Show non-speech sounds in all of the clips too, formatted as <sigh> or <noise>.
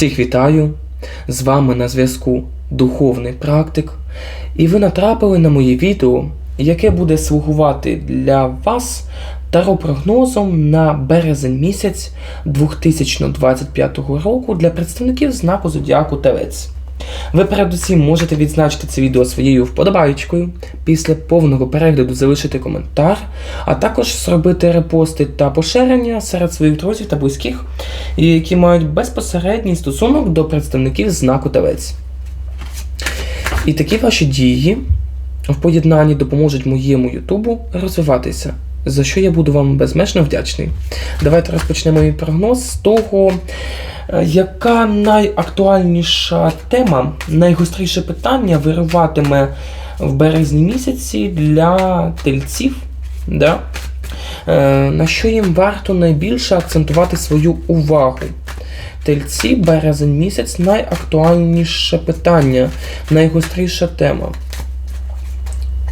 Всіх вітаю! З вами на зв'язку Духовний Практик, і ви натрапили на моє відео, яке буде слугувати для вас таропрогнозом на березень місяць 2025 року для представників знаку Зодіаку Телець. Ви передусім можете відзначити це відео своєю вподобайкою, після повного перегляду залишити коментар, а також зробити репости та поширення серед своїх друзів та близьких, які мають безпосередній стосунок до представників знаку Телець. І такі ваші дії в поєднанні допоможуть моєму Ютубу розвиватися, за що я буду вам безмежно вдячний. Давайте розпочнемо мій прогноз з того, е, яка найактуальніша тема, найгостріше питання вируватиме в березні місяці для тельців. Да? Е, На що їм варто найбільше акцентувати свою увагу? Тельці, березень місяць найактуальніше питання, найгостріша тема.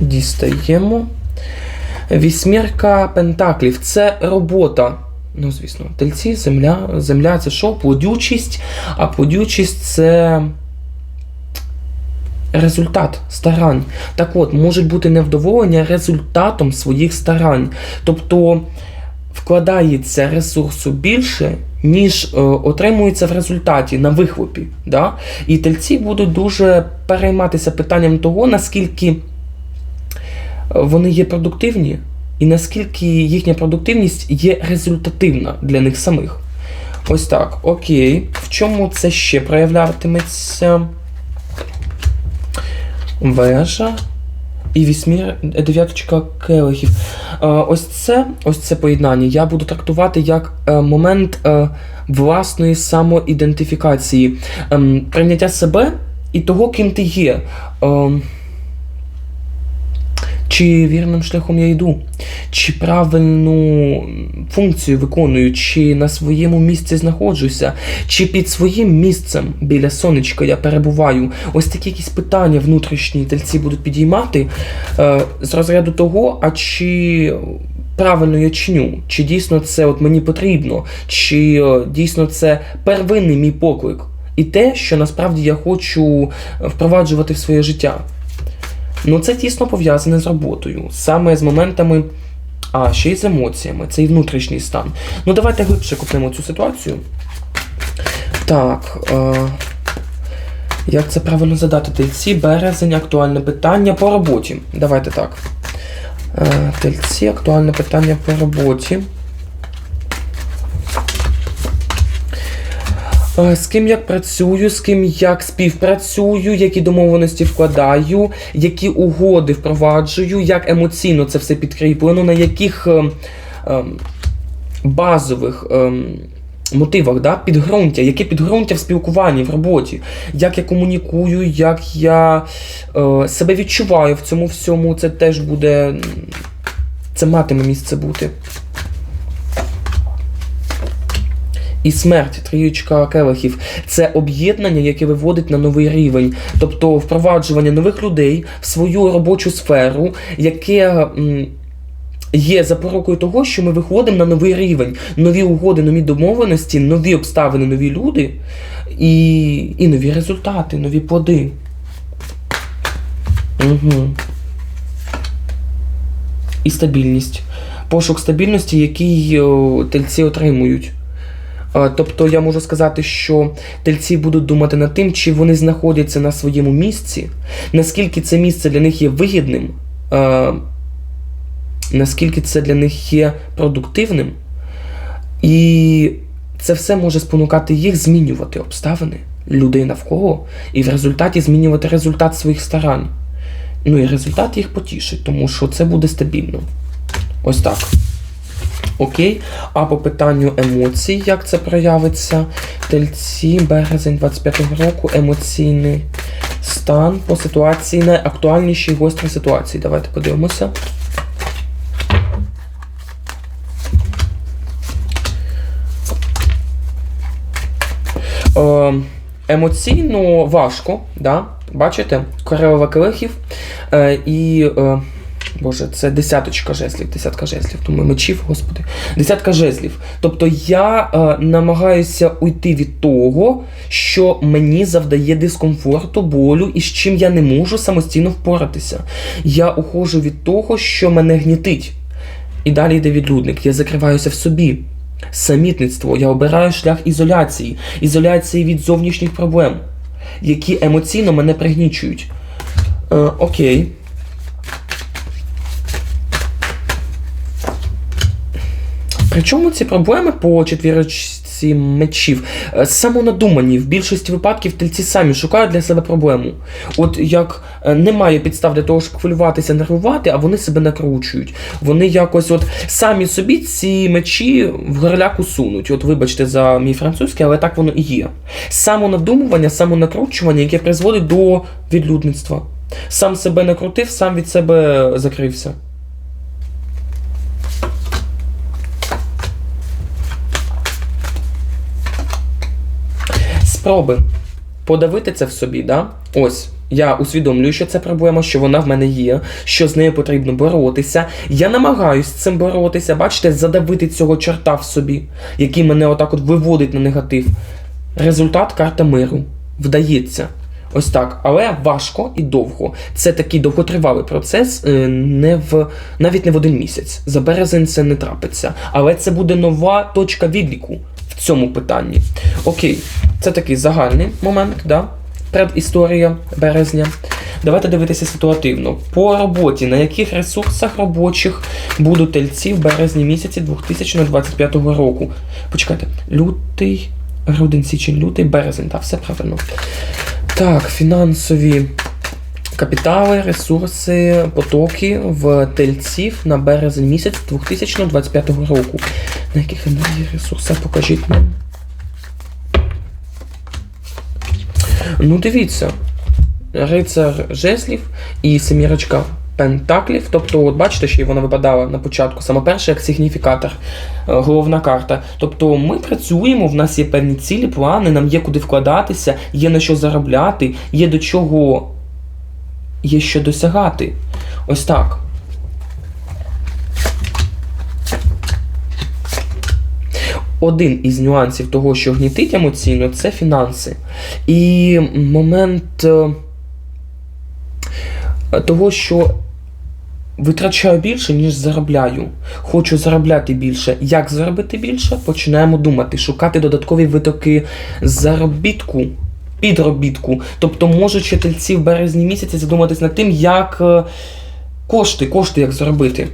Дістаємо. Вісьмірка Пентаклів це робота. Ну, звісно, тельці, земля. Земля це що? Плодючість, а плодючість це результат старань. Так от, можуть бути невдоволення результатом своїх старань. Тобто вкладається ресурсу більше, ніж е, отримується в результаті на вихлопі. Да? І тельці будуть дуже перейматися питанням того, наскільки вони є продуктивні, і наскільки їхня продуктивність є результативна для них самих. Ось так. Окей. В чому це ще проявлятиметься? Вежа. І вісьмір дев'яточка келихів. Е, ось це ось це поєднання я буду трактувати як е, момент е, власної самоідентифікації, ем, прийняття себе і того, ким ти є. Чи вірним шляхом я йду, чи правильну функцію виконую, чи на своєму місці знаходжуся, чи під своїм місцем біля сонечка я перебуваю. Ось такі якісь питання внутрішні тельці будуть підіймати е, з розряду того, а чи. Правильно я чиню, чи дійсно це от мені потрібно, чи е, дійсно це первинний мій поклик, і те, що насправді я хочу впроваджувати в своє життя. Ну, це тісно пов'язане з роботою, саме з моментами, а ще й з емоціями, це і внутрішній стан. Ну, давайте глибше купнемо цю ситуацію. Так. Е, як це правильно задати? Тельці, березень, актуальне питання по роботі. Давайте так. Е, тельці, актуальне питання по роботі. З ким як працюю, з ким як співпрацюю, які домовленості вкладаю, які угоди впроваджую, як емоційно це все підкріплено, на яких е, е, базових е, мотивах, да, підґрунтя, яке підґрунтя в спілкуванні, в роботі, як я комунікую, як я е, себе відчуваю в цьому всьому, це теж буде. Це матиме місце бути. І смерть, трієчка келихів це об'єднання, яке виводить на новий рівень, тобто впроваджування нових людей в свою робочу сферу, яке є запорукою того, що ми виходимо на новий рівень, нові угоди, нові домовленості, нові обставини, нові люди і, і нові результати, нові плоди. Угу. І стабільність. Пошук стабільності, який тельці отримують. Е, Тобто я можу сказати, що тельці будуть думати над тим, чи вони знаходяться на своєму місці, наскільки це місце для них є вигідним, е, наскільки це для них є продуктивним, і це все може спонукати їх змінювати обставини людей навколо, і в результаті змінювати результат своїх старань. Ну і результат їх потішить, тому що це буде стабільно. Ось так. Окей. А по питанню емоцій, як це проявиться? Тельці, березень 25-го року, емоційний стан по ситуації, найактуальнішій гострій ситуації. Давайте подивимося. Е, емоційно важко, да? бачите? Королева келихів. Е, і е, Боже, це десяточка жезлів, десятка жезлів, тому мечів, господи. Десятка жезлів. Тобто я е, намагаюся уйти від того, що мені завдає дискомфорту, болю і з чим я не можу самостійно впоратися. Я ухожу від того, що мене гнітить. І далі йде відлюдник. Я закриваюся в собі. Самітництво. Я обираю шлях ізоляції, ізоляції від зовнішніх проблем, які емоційно мене пригнічують. Е, окей. Причому ці проблеми по четвірочці мечів е, самонадумані. В більшості випадків тельці самі шукають для себе проблему. От як е, немає підстав для того, щоб хвилюватися, нервувати, а вони себе накручують. Вони якось от самі собі ці мечі в горляку сунуть. От вибачте за мій французький, але так воно і є. Самонадумування, самонакручування, яке призводить до відлюдництва. Сам себе накрутив, сам від себе закрився. Спроби подавити це в собі, да? Ось. Я усвідомлюю, що це проблема, що вона в мене є, що з нею потрібно боротися. Я намагаюсь з цим боротися, бачите, задавити цього чорта в собі, який мене отак от виводить на негатив. Результат карта миру. Вдається. Ось так, але важко і довго. Це такий довготривалий процес, е, не в навіть не в один місяць. За березень це не трапиться. Але це буде нова точка відліку цьому питанні. Окей, це такий загальний момент, да? предісторія березня. Давайте дивитися ситуативно. По роботі, на яких ресурсах робочих будуть тельці в березні місяці 2025 року. Почекайте, лютий, грудень, січень, лютий, березень, так, все правильно. Так, фінансові капітали, ресурси, потоки в тельців на березень місяць 2025 року. На яких енергії ресурсах покажіть нам? Ну, дивіться, рицар жезлів і семірочка пентаклів. Тобто, от бачите, що вона випадала на початку, саме перше як сигніфікатор, е, головна карта. Тобто ми працюємо, в нас є певні цілі, плани, нам є куди вкладатися, є на що заробляти, є до чого є що досягати. Ось так. Один із нюансів того, що гнітить емоційно, це фінанси. І момент е, того, що витрачаю більше, ніж заробляю. Хочу заробляти більше. Як заробити більше? Починаємо думати, шукати додаткові витоки заробітку, підробітку. Тобто можуть чительці в березні місяці задуматись над тим, як е, кошти, кошти як заробити.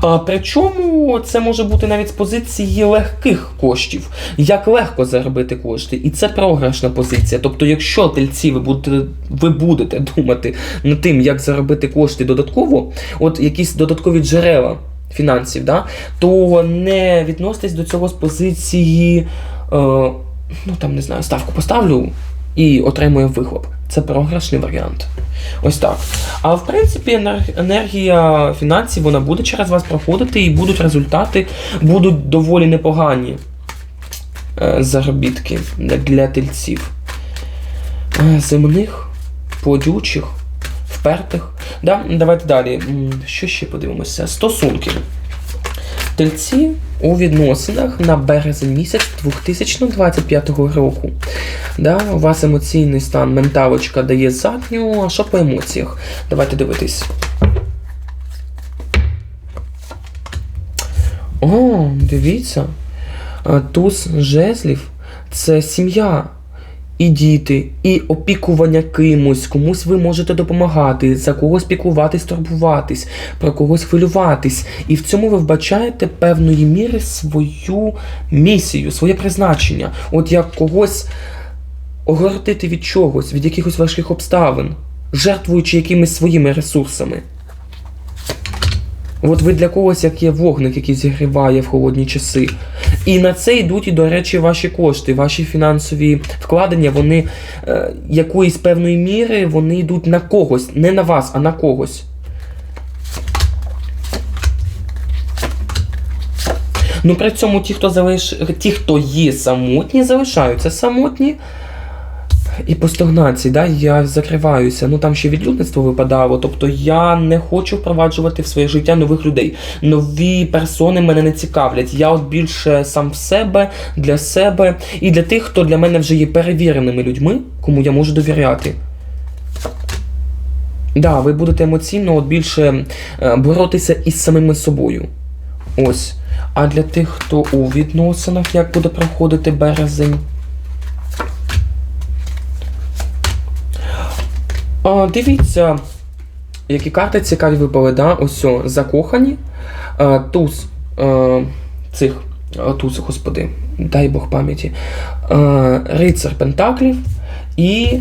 А, Причому це може бути навіть з позиції легких коштів, як легко заробити кошти. І це програшна позиція. Тобто, якщо тельці ви будете ви будете думати над тим, як заробити кошти додатково, от якісь додаткові джерела фінансів, да, то не відноситесь до цього з позиції, ну там не знаю, ставку поставлю і отримує вихлоп. Це програшний варіант. Ось так. А в принципі, енергія фінансів вона буде через вас проходити, і будуть результати, будуть доволі непогані е, заробітки для тельців. Е, земних, плодючих, впертих. Да? Давайте далі. Що ще подивимося? Стосунки. Тельці у відносинах на березень місяць 2025 року. Да, У вас емоційний стан, менталочка дає задню, а що по емоціях? Давайте дивитись. О, дивіться. Туз жезлів це сім'я і діти, і опікування кимось, комусь ви можете допомагати, за когось піклуватись, турбуватись, про когось хвилюватись. І в цьому ви вбачаєте певної міри свою місію, своє призначення. От як когось огородити від чогось, від якихось важких обставин, жертвуючи якимись своїми ресурсами. От ви для когось як є вогник, який зігріває в холодні часи. І на це йдуть, і, до речі, ваші кошти, ваші фінансові вкладення, вони е, якоїсь певної міри вони йдуть на когось, не на вас, а на когось. Ну при цьому ті, хто залиш... ті, хто є самотні, залишаються самотні. І по стагнації, да, я закриваюся. Ну там ще відлюдництво випадало. Тобто я не хочу впроваджувати в своє життя нових людей. Нові персони мене не цікавлять. Я от більше сам в себе, для себе і для тих, хто для мене вже є перевіреними людьми, кому я можу довіряти. Да, ви будете емоційно от більше е, боротися із самими собою. Ось. А для тих, хто у відносинах, як буде проходити березень. А, дивіться, які карти цікаві випали, да? Ось закохані. А, туз а, цих. а, Туз, господи, дай Бог пам'яті. Рицар Пентаклів і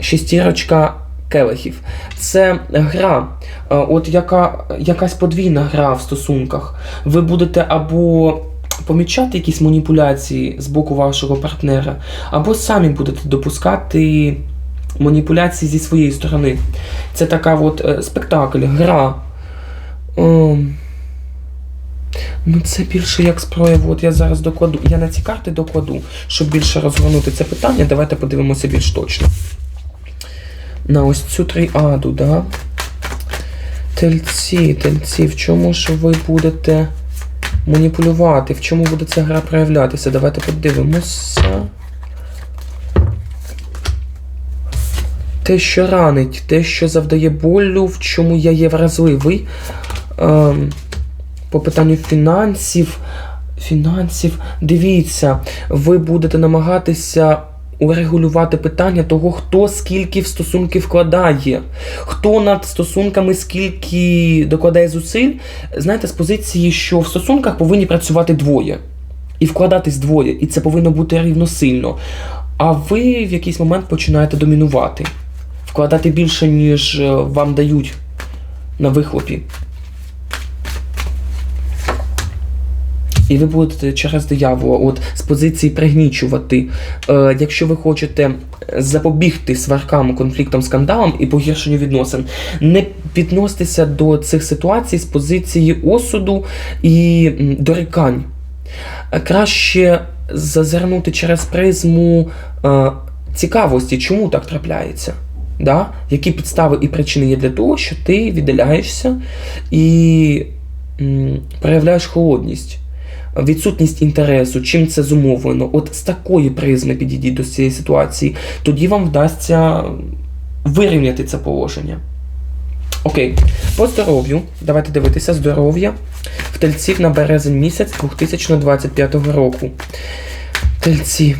шестірочка келихів. Це гра, а, от яка, якась подвійна гра в стосунках. Ви будете або помічати якісь маніпуляції з боку вашого партнера, або самі будете допускати маніпуляції зі своєї сторони. Це така от е, спектакль, гра. Ем, Ну, це більше як спрояв. От я зараз докладу. Я на ці карти докладу, щоб більше розгорнути це питання. Давайте подивимося більш точно. На ось цю тріаду, да? Тельці, тельці, в чому ж ви будете маніпулювати? В чому буде ця гра проявлятися? Давайте подивимося. Те, що ранить, те, що завдає болю, в чому я є вразливий. Ем, по питанню фінансів. Фінансів, дивіться, ви будете намагатися урегулювати питання того, хто скільки в стосунки вкладає, хто над стосунками скільки докладає зусиль. Знаєте, з позиції, що в стосунках повинні працювати двоє і вкладатись двоє, і це повинно бути рівносильно. А ви в якийсь момент починаєте домінувати, вкладати більше, ніж е, вам дають на вихлопі. І ви будете через диявола, от з позиції пригнічувати. Е, якщо ви хочете запобігти сваркам, конфліктам, скандалам і погіршенню відносин, не відноситеся до цих ситуацій з позиції осуду і дорікань. Краще зазирнути через призму е, цікавості, чому так трапляється. Да? Які підстави і причини є для того, що ти віддаляєшся і проявляєш холодність відсутність інтересу, чим це зумовлено. От з такої призми підійдіть до цієї ситуації, тоді вам вдасться вирівняти це положення. Окей, по здоров'ю. Давайте дивитися здоров'я в тельців на березень місяць 2025 року. Тельці.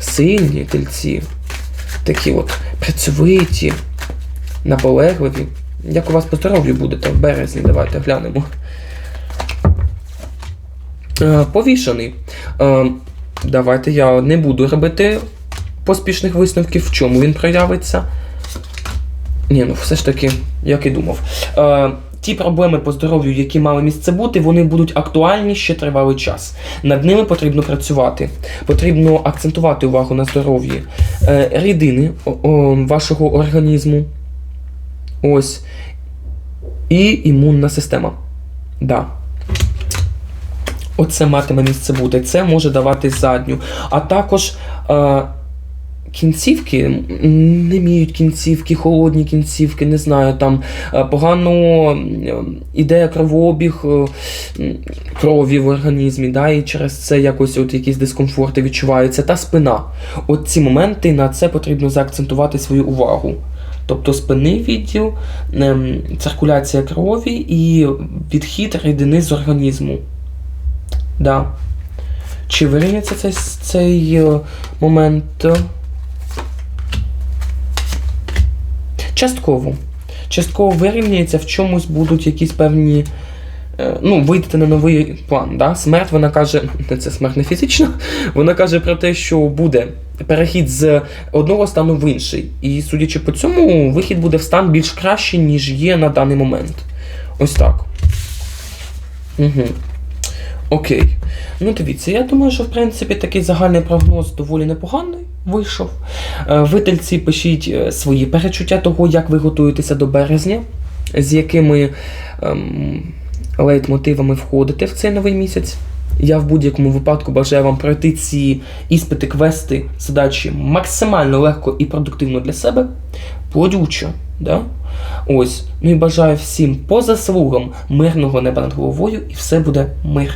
Сильні тельці. Такі от працьовиті, наполегливі. Як у вас по здоров'ю будете в березні? Давайте глянемо. Е, Повішений. Е, Давайте я не буду робити поспішних висновків, в чому він проявиться. Ні, ну все ж таки, як і думав. Ті проблеми по здоров'ю, які мали місце бути, вони будуть актуальні ще тривалий час. Над ними потрібно працювати. Потрібно акцентувати увагу на здоров'ї е, рідини вашого організму. Ось. І імунна система. Да. Оце матиме місце бути. Це може давати задню. А також е, кінцівки не вміють кінцівки, холодні кінцівки, не знаю, там е, погано е, іде кровообіг е, крові в організмі, да, і через це якось от якісь дискомфорти відчуваються. Та спина. От ці моменти на це потрібно заакцентувати свою увагу. Тобто спинний відділ, ем, циркуляція крові і відхід рідини з організму. Да. Чи вирівняться цей, цей момент? Частково. Частково вирівняється, в чомусь будуть якісь певні. е, Ну, вийдете на новий план. Да? Смерть, вона каже, <laughs> це смерть не фізична, <laughs> вона каже про те, що буде перехід з одного стану в інший. І судячи по цьому, вихід буде в стан більш кращий, ніж є на даний момент. Ось так. Угу. Окей. Ну, дивіться, я думаю, що в принципі такий загальний прогноз доволі непоганий вийшов. Е, Ви, тельці, пишіть е, свої перечуття того, як ви готуєтеся до березня, з якими ем, лейтмотивами входите в цей новий місяць. Я в будь-якому випадку бажаю вам пройти ці іспити, квести, задачі максимально легко і продуктивно для себе, плодючо. Да? Ось. Ну і бажаю всім по заслугам мирного неба над головою, і все буде мир.